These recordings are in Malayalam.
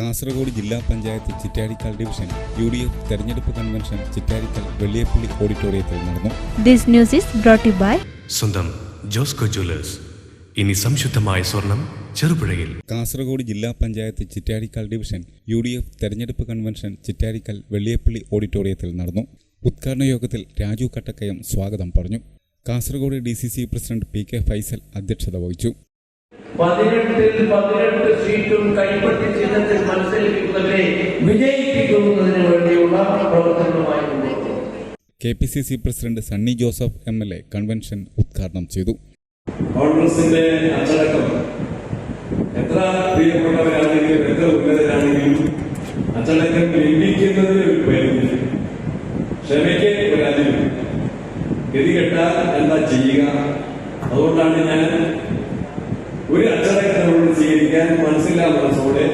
കാസർഗോഡ് ജില്ലാ panchayat Chittarikkal division U D F തെരഞ്ഞെടുപ്പ് കൺവെൻഷൻ ചിറ്റാരിക്കാൽ വെള്ളിയപ്പള്ളി ഓഡിറ്റോറിയത്തിൽ നടന്നു. This news is brought by by സ്വന്തം ജോസ്കോ ജ്വല്ലേഴ്സ്. ഇനി സംശുദ്ധമായ സ്വർണം ചെറുപുഴയിൽ. കാസർഗോഡ് ജില്ലാ panchayat Chittarikkal division U D F തെരഞ്ഞെടുപ്പ് കൺവെൻഷൻ ചിറ്റാരിക്കാൽ വെള്ളിയപ്പള്ളി ഓഡിറ്റോറിയത്തിൽ നടന്നു. ഉദ്ഘാടന യോഗത്തിൽ രാജു കട്ടക്കയം സ്വാഗതം പറഞ്ഞു. Kasaragod D C C president P K Faisal അധ്യക്ഷത വഹിച്ചു. പതിനെട്ടിൽ പതിനെട്ട് സീറ്റും കൈപ്പറ്റി ചിഹ്നത്തിൽ മത്സരിപ്പിക്കുന്നവരെ വിജയിപ്പിക്കുന്നതിന് വേണ്ടിയുള്ള പ്രവർത്തനവുമായി K P C C president Sunny Joseph M L A convention ഉദ്ഘാടനം ചെയ്തു. കോൺഗ്രസിന്റെ അച്ചടക്കം എത്ര പ്രിയപ്പെട്ടവരാണെങ്കിലും എത്ര ഉന്നതരാണെങ്കിലും അച്ചടക്കം ലംഘിക്കുന്നതിന് ഒരു പരിധി ക്ഷമയ്ക്ക് ഒരു അതിരും ഗതികെട്ടാൽ എന്താ ചെയ്യുക? അതുകൊണ്ടാണ് ഞാൻ ഒരു അച്ചടക്കത്തോട് സ്വീകരിക്കാൻ മനസ്സില്ലാ മനസ്സോടെ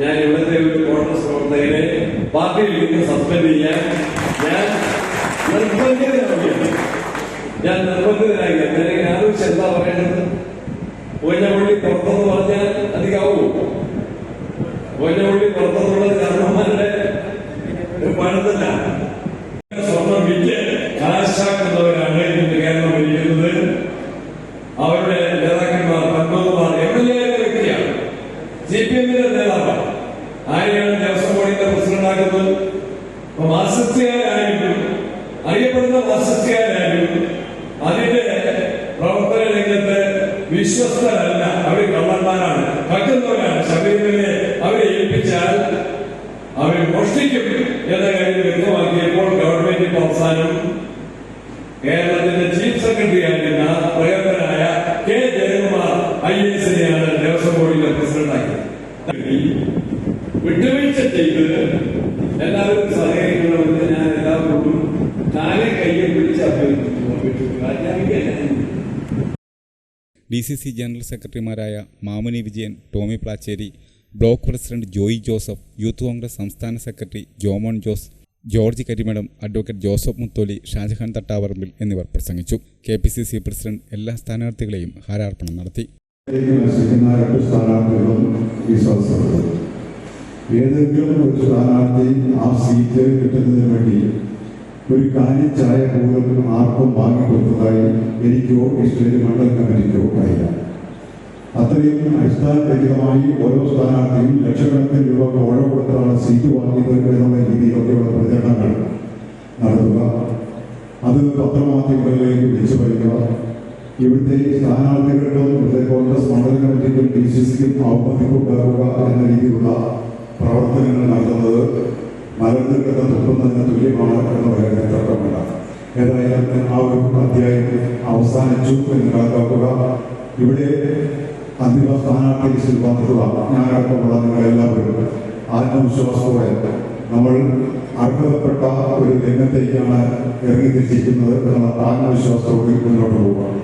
ഞാൻ ഇവിടുത്തെ ഒരു കോൺഗ്രസ് പ്രവർത്തകരെ പാർട്ടിയിൽ നിന്ന് സസ്പെൻഡ് ചെയ്യാൻ ഞാൻ നിർബന്ധിതനാവുകയാണ്. ഞാൻ നിർബന്ധിതനായി അല്ലെങ്കിൽ ആലോചിച്ച് എന്താ പറയേണ്ടത്? ഓഞ്ഞപ്പള്ളി പുറത്തെന്ന് പറഞ്ഞാൽ മാർസിസ്റ്റുകാരായിട്ടും അറിയപ്പെടുന്ന മാർസിസ്റ്റുകാരായിട്ടും അതിന്റെ പ്രവർത്തന രംഗത്ത് വിശ്വസ്തരല്ല. അവർ കള്ളന്മാരാണ്. കക്കുന്നവരാണ്. ശബരിമലയെ അവരെ ഏൽപ്പിച്ചാൽ അവർ മോഷ്ടിക്കും എന്ന കാര്യം വ്യക്തമാക്കിയപ്പോൾ ഗവൺമെന്റ് അവസാനം കേരളത്തിന്റെ ചീഫ് സെക്രട്ടറി ആയിരുന്ന പ്രഗത്ഭനായ കെ. ജയകുമാർ ഐ എസിനെയാണ് ദേവസ്വം ബോർഡിന്റെ പ്രസിഡന്റാക്കിയത് വിട്ടുവീഴ്ച ചെയ്ത് എല്ലാവരും സഹകരിക്കണമെന്ന് ഡി സി സി ജനറൽ സെക്രട്ടറിമാരായ Mamuni Vijayan Tomy Plachery block president Joy Joseph youth Congress സംസ്ഥാന സെക്രട്ടറി ജോമോൻ ജോസ് ജോർജ് കരിമേടം അഡ്വക്കേറ്റ് ജോസഫ് മുത്തോലി ഷാജഹാൻ തട്ടാവറമ്പിൽ എന്നിവർ പ്രസംഗിച്ചു. K P C C president എല്ലാ സ്ഥാനാർത്ഥികളെയും ഹാരാർപ്പണം നടത്തി. ഏതെങ്കിലും ഒരു സ്ഥാനാർത്ഥി ആ സീറ്റ് കിട്ടുന്നതിന് വേണ്ടി ഒരു കാലി ചായ കൂടുതൽ വാങ്ങിക്കൊടുത്തതായി എനിക്കോ ഇഷ്ടം മണ്ഡലം കമ്മിറ്റിക്കോ കഴിയില്ല അത്രയും അടിസ്ഥാനരഹിതമായി ഓരോ സ്ഥാനാർത്ഥിയും ലക്ഷക്കണക്കിന് രൂപ ഓരോ കൊടുത്താണ് സീറ്റ് വാങ്ങിയത് എന്നുള്ള രീതിയിലൊക്കെയുള്ള പ്രചരണങ്ങൾ നടത്തുക. അത് പത്രമാധ്യമങ്ങളിലേക്ക് വിളിച്ചു പറയുക. ഇവിടുത്തെ സ്ഥാനാർത്ഥികൾക്കും ഇവിടുത്തെ കോൺഗ്രസ് മണ്ഡല കമ്മിറ്റിക്കും ഡി സി സിക്കും ഔപതിക്കുണ്ടാകുക എന്ന രീതിയിലുള്ള പ്രവർത്തനങ്ങൾ നടത്തുന്നത് മലർന്നു കിട്ടുന്ന തുപ്പുന്നതിന് തുല്യമാണ് എന്ന് പറയുന്നത് തർക്കമില്ല ഏതായാലും ആ ഒരു അധ്യായം അവസാനിച്ചു എന്ന് കണക്കാക്കുക. ഇവിടെ അന്തിമ സ്ഥാനാർത്ഥി ലിസ്റ്റിൽ വന്നിട്ടുള്ള ഞാനടക്കമുള്ള നിങ്ങളെല്ലാവരും ആത്മവിശ്വാസത്തോടെ നമ്മൾ അർഹതപ്പെട്ട ഒരു രംഗത്തേക്കാണ് ഇറങ്ങിത്തിരിച്ചിരിക്കുന്നത് എന്നുള്ള ആത്മവിശ്വാസത്തോടെ മുന്നോട്ട് പോവുക.